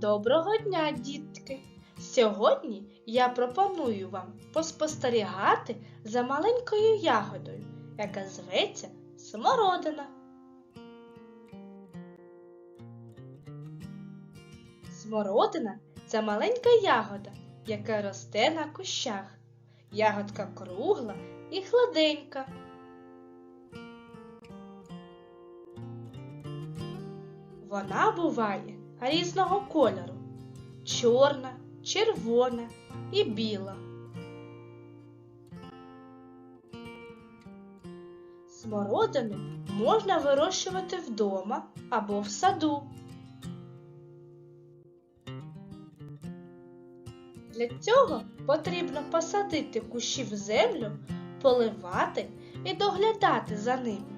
Доброго дня, дітки! Сьогодні я пропоную вам поспостерігати за маленькою ягодою, яка зветься смородина. Смородина це маленька ягода, яка росте на кущах. Ягодка кругла і хладенька. Вона буває різного кольору чорна, червона і біла. Смородину можна вирощувати вдома або в саду. Для цього потрібно посадити кущі в землю, поливати і доглядати за ними.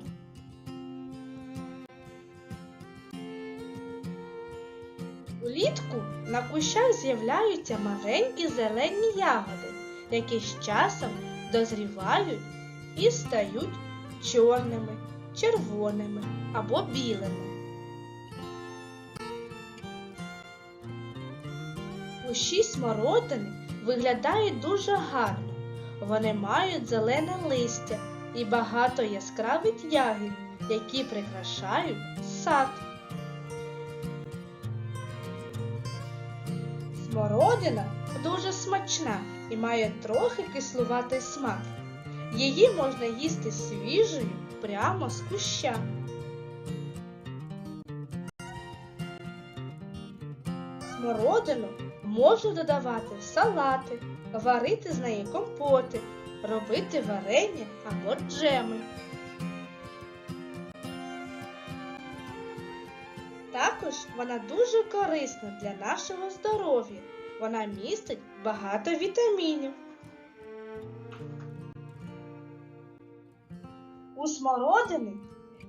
Улітку на кущах з'являються маленькі зелені ягоди, які з часом дозрівають і стають чорними, червоними або білими. Кущі смородини виглядають дуже гарно. Вони мають зелене листя і багато яскравих ягід, які прикрашають сад. Смородина дуже смачна і має трохи кислуватий смак. Її можна їсти свіжою прямо з куща. Смородину можна додавати в салати, варити з неї компоти, робити варення або джеми. Також вона дуже корисна для нашого здоров'я. Вона містить багато вітамінів. У смородини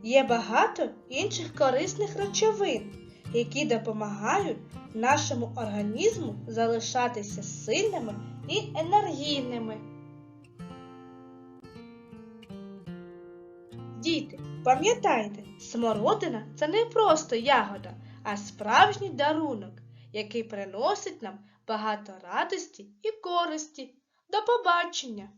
є багато інших корисних речовин, які допомагають нашому організму залишатися сильними і енергійними. Діти, пам'ятайте, смородина це не просто ягода, а справжній дарунок, який приносить нам багато радості і користі. До побачення!